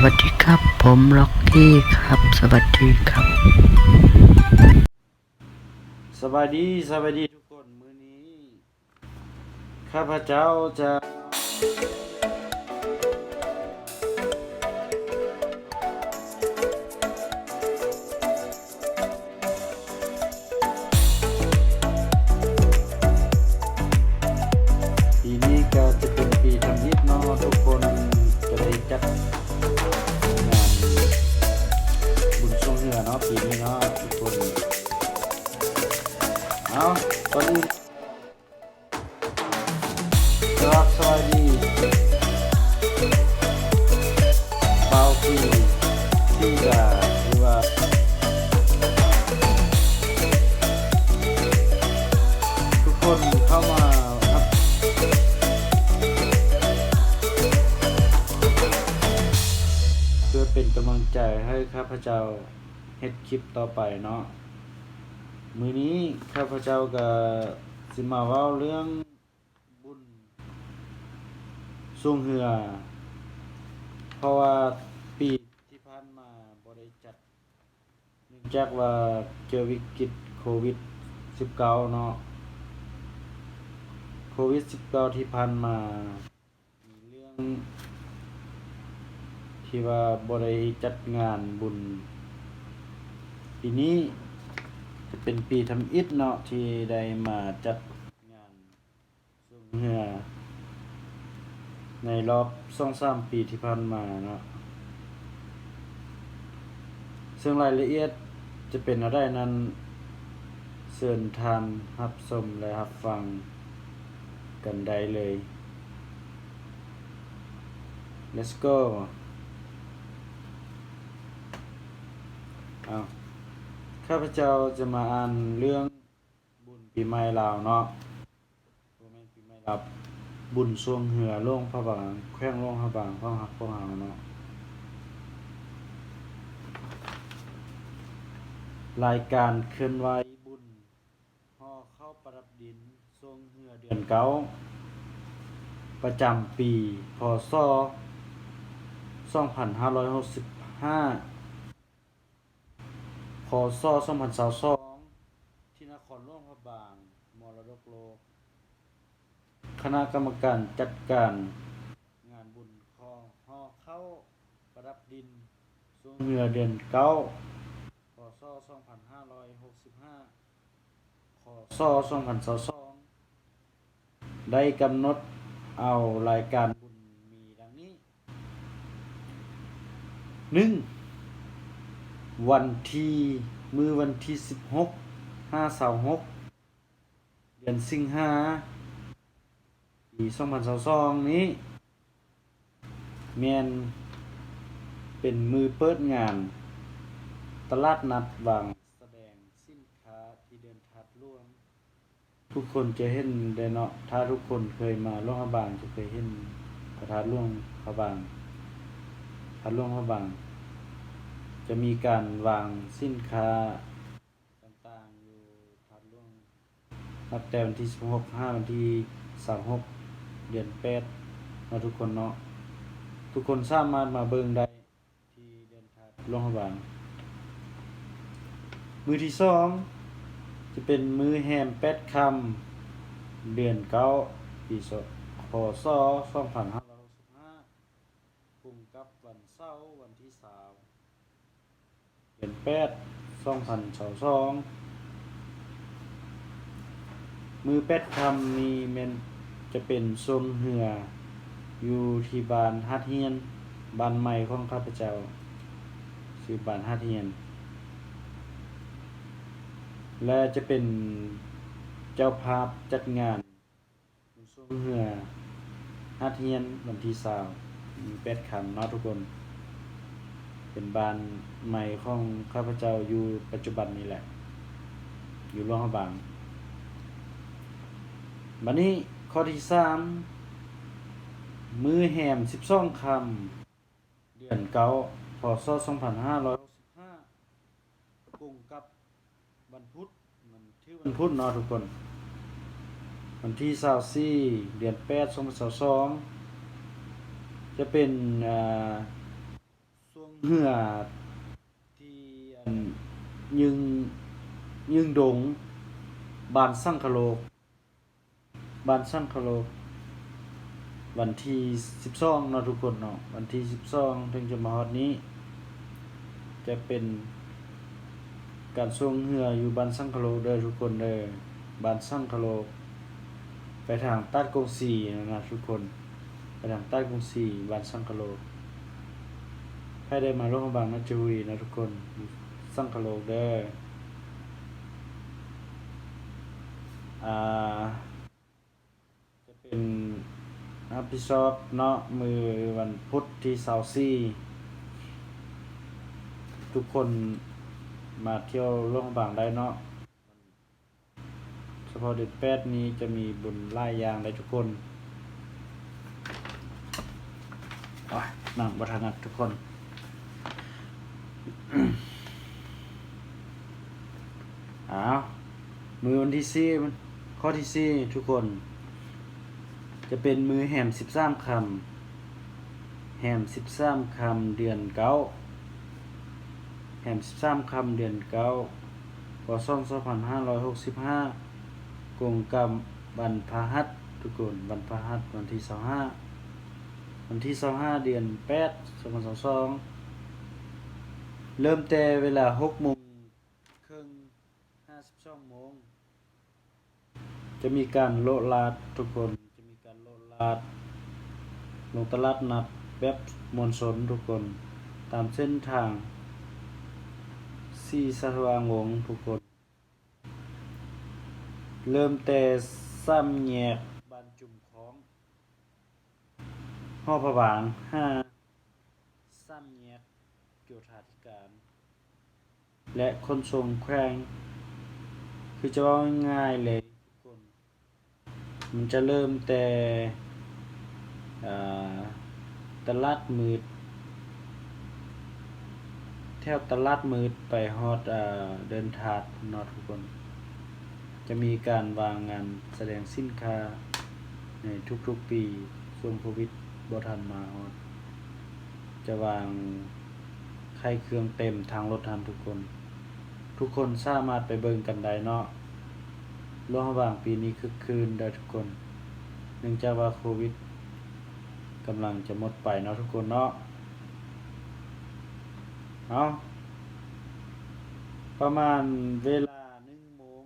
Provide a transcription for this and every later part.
วัสดีครับ ผมล็อกกี้ครับ สวัสดีครับ สวัสดีสวัสดีทุกคน มื้อนี้ ข้าพเจ้าจะ เบาปีที่ว่าทุกคนเข้ามาครับ เพื่อเป็นกำลังใจให้ข้าพเจ้าเฮ็ดคลิปต่อไปเนาะมื้อนี้ข้าพเจ้าก็สิมาเว้าเรื่องบุญส่งเหือ เพราะว่าปีที่ผ่านมาบ่ได้จัดเนื่องจากว่าเจอวิกฤตโควิด 19 เนาะโควิด 19 ที่ผ่านมา มีเรื่อง ที่ว่าบ่ได้จัดงานบุญ ปีนี้จะเป็นปีทำอิฐเนาะที่ได้มาจัดงานสงเหือ ในรอบสองสามปีที่ผ่านมาเนาะซึ่งรายละเอียดจะเป็นอะไรนั้นเชิญทานรับชมและรับฟังกันได้เลย let's go เอาข้าพเจ้าจะมาอ่านเรื่องบุญปีใหม่ลาวเนาะบ่แม่นปีใหม่ลาว บุญสวงเหือโล่งพระบางแขวงโล่งพระบางของหักของเฮาเนาะรายการเคลื่อนไหวบุญห่อเข้าประดับดินทรงเหือเดือนเก้าประจำปีพศ2565พศ2022ที่นครหลวงพระบางมรดกโลก คณะกรรมการจัดการ งานบุญคอหอเข้าประดับดินช่วงเรือเดือนเก้าพศ2565พศ2022ได้กำหนดเอารายการบุญมีดังนี้ 1. วันที่มือวันที่สิบหกห้าสาหกเดือนสิงหา ปีสองพันสาสองนี้เมนเป็นมือเปิดงาน ตลาดนัดวางแสดงสินค้าที่เดินทัดร่วม ทุกคนจะเห็นได้เนาะถ้าทุกคนเคยมาล่วงพระบางจะเคยเห็นพระธาตุล่วงพระบางพระล่วงพระบาง จะมีการวางสินค้าต่างๆอยู่ทัดล่วงนับแต่วันที่16 5วันที่36 เดือน8เนาะทุกคนเนาะทุกคนสามารถมาเบิ่งได้ที่เดือนทัดล่วงพระบางมือที่สองจะเป็นมือแฮมแปดคำเดือนเก้าปีศพศ2565กุมกับวันเสาร์วันที่สามเดือนแปดสองพันสองสองมือแปดคำนี้แมัน จะเป็นทรงเหืออยู่ที่บ้านฮัดเฮียนบ้านใหม่ของข้าพเจ้าชื่อบ้านฮัดเฮียน และจะเป็นเจ้าภาพจัดงานทรงเหือฮัดเฮียนวันที่สามมีแปดคำเนาะทุกคน เป็นบ้านใหม่ของข้าพเจ้าอยู่ปัจจุบันนี้แหละ อยู่ร่วงบางบัดนี้ ข้อที่สามมือแหมสิบสองคำ เดือนเก้าพศสองพันห้าร้อยหกสิบห้ากุงกับวันพุธมันที่วันพุธเนาะทุกคน วันที่สาสี่เดือนแปดสองพันสองจะเป็นอ่าเหือที่ยึงยึงดงบานสังคโลก บานสังคโลกวันที่12เนาะทุกคนเนาะวันที่12ถึงจะมาฮอดนี้ จะเป็นการส่งเหืออยู่บ้านสังคโลกเด้อทุกคนเด้อบ้านสังคโลกไปทางตัดกงสีนะนะทุกคน ไปทางตัดกงสีบ้านสังคโลกให้ได้มาร่วมบางนาจุรีนะทุกคนสังคโลกเด้ออ่า จะเป็น อพิซอดเนาะมือวันพุธที่เสาซี่ทุกคนมาเที่ยวร่วมบางได้เนาะเฉพาะเดือนแปดนี้จะมีบุญไล่ยางได้ทุกคนนั่งบัถนัดทุกคน อ้าว มือวันที่สี่ข้อที่สี่ทุกคน จะเป็นมือแหมสิบสามคำแหมสิบสามคำเดือนเก้าแหมสิบสามคำเดือนเก้าพศสองพันห้าร้อยหกสิบห้ากงกรรมวันพหัสทุกคนวันพหัสวันที่สองห้าวันที่สองห้าเดือนแปดสองพันสองสองเริ่มแต่เวลาหกโมงครึ่งห้าสิบสองโมงจะมีการโลลาดทุกคนาดลงตลาดนัดแบบมวลชนทุกคน ตามเส้นทางสี่สว่างวงทุกคน เริ่มแต่ซ้ำแยกบานจุ่มของห่อผวางห้าซ้ำแยกโยธาธิการ และคนทรงแขวงคือจะว่าง่ายเลยทุกคน มันจะเริ่มแต่ ตลาดมืด แถวตลาดมืดไปฮอดอ่าเดินถาดนอทุกคน จะมีการวางงานแสดงสินค้าในทุกๆปีช่วงโควิดบ่ทันมาฮอด จะวางไข่เครื่องเต็มทางรถทันทุกคน ทุกคนสามารถไปเบิ่งกันได้เนาะระหว่างปีนี้คึกคืนได้ทุกคน เนื่องจากว่าโควิด กำลังจะหมดไปเนาะทุกคนเนาะเอาประมาณเวลาหนึ่งโมง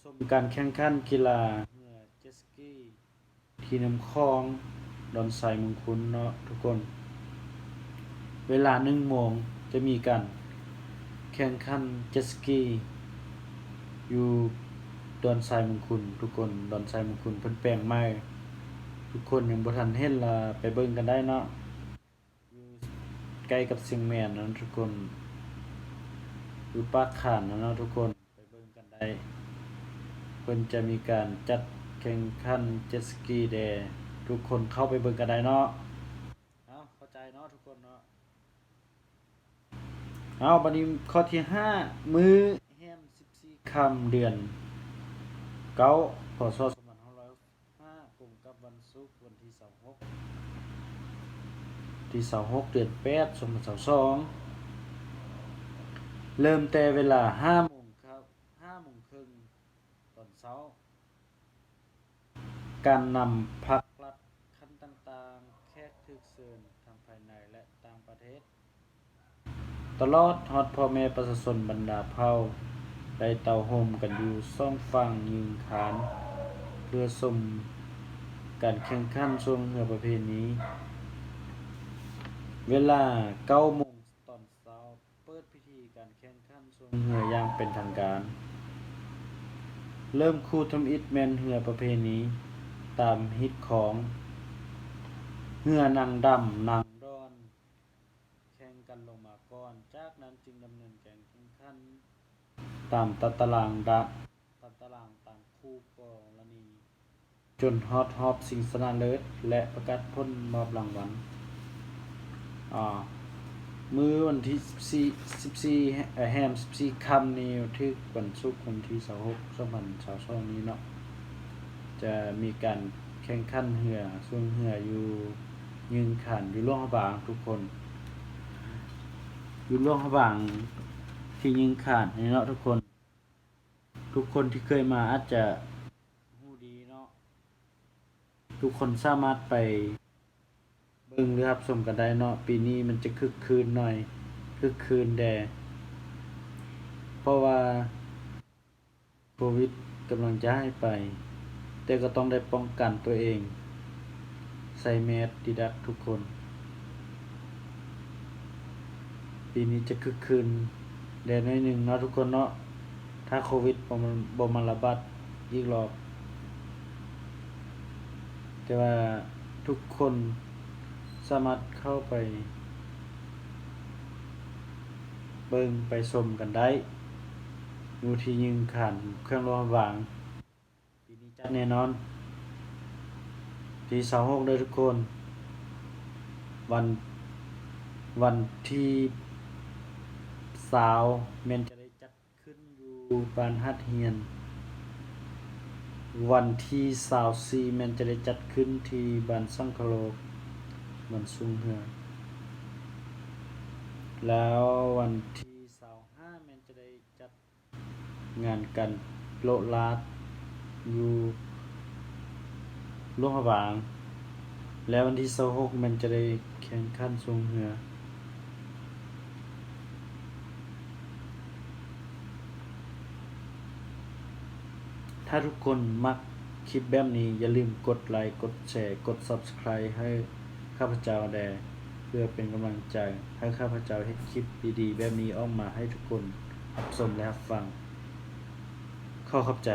ชมการแข่งขันกีฬาเรือเจสกีที่น้ำคลองดอนไซมงคุนเนาะทุกคน เวลาหนึ่งโมงจะมีการแข่งขันเจสกีอยู่ดอนทรายมงคุณทุกคนดอนทรายมงคุณเพิ่นแปลงใหม่ ทุกคนยังบ่ทันเห็นละไปเบิ่งกันได้เนาะอยู่ใกล้กับเชียงแม่นนะทุกคนอยู่ปากขานนะเนาะทุกคนไปเบิ่งกันได้เพิ่นจะมีการจัดแข่งขันเจ็ตสกีแดทุกคนเข้าไปเบิ่งกันได้เนาะเอาเข้าใจเนาะทุกคนเนาะเอาบัดนี้ข้อที่ห้ามือแฮมสิบสี่ำเดือนเก้าพศ ศุกร์วันที่สองหกที่สองหกเดือนแปดสองพันสองสองเริ่มแต่เวลาห้าโมงครับห้าโมงครึ่งตอนเช้า การนำพักรัดขั้นต่างๆแขกทึกเชิญทางภายในและต่างประเทศ ตลอดฮอดพ่อแม่ประชาชนบรรดาเผ่าได้เต่าโฮมกันอยู่ซ่องฟังยิงขาน เพื่อสม การแข่งขันช่วงเรือประเพณีเวลา9โมงตอนเช้าเปิดพิธีการแข่งขันช่วงเรืออย่างเป็นทางการ เริ่มคู่ทำอิฐแมนเรือประเพณีตามฮิตของเรือนางดำนางดอน แข่งกันลงมาก่อน จากนั้นจึงดำเนินการแข่งขันตามตารางดะตัดตารางตามคู่กรณี จนฮอตฮอปสิงสนาเลิศและประกาศพ้นมอบรางวัลอ่ามือวันที่ 14 14เอ่แฮม14คำนี้ถึกวันศุกร์วันที่26 2022นี้เนาะจะมีการแข่งขันเหือส่วนเหืออยู่ยืนขันอยู่ล่วงบางทุกคน อยู่ร่วงระหว่างที่ยิงขาดนี่เนาะทุกคน ทุกคนที่เคยมาอาจจะ ทุกคนสามารถไปเบิ่งหรือรับชมกันได้เนาะปีนี้มันจะคึกคืนหน่อยคึกคืนแดเพราะว่าโควิดกำลังจะให้ไป แต่ก็ต้องได้ป้องกันตัวเอง ใส่แมสดีดักทุกคน ปีนี้จะคึกคืนแดนน้อยหนึ่งเนาะทุกคนเนาะถ้าโควิดบ่มันระบาดอีกรอบ แต่ว่าทุกคนสามารถเข้าไป เบิ่งไปชมกันได้อยู่ที่ยิงขานเครื่องรอวางปีนี้จัดแน่นอนที่สองหกเด้ทุกคน วันวันที่สาวแมนจะได้จัดขึ้นอยู่บานฮัดเฮียน วันที่สาวซีแมนจะได้จัดขึ้นที่บานสังคโลกบันซุงเฮือแล้ววันที่สาวห้าแมนจะได้จัดงานกันโลลาดอยู่ลวงพระบาง แล้ววันที่สาวหกมันจะได้แข่งขันทรงเรือ ถ้าทุกคนมักคลิปแบบนี้ อย่าลืมกดไลค์กดแชร์กด Subscribe ให้ข้าพเจ้าแดเพื่อเป็นกำลังใจให้ข้าพเจ้าให้คลิปดีๆแบบนี้ออกมาให้ทุกคนรับชมและรับฟังเข้าเข้าใจ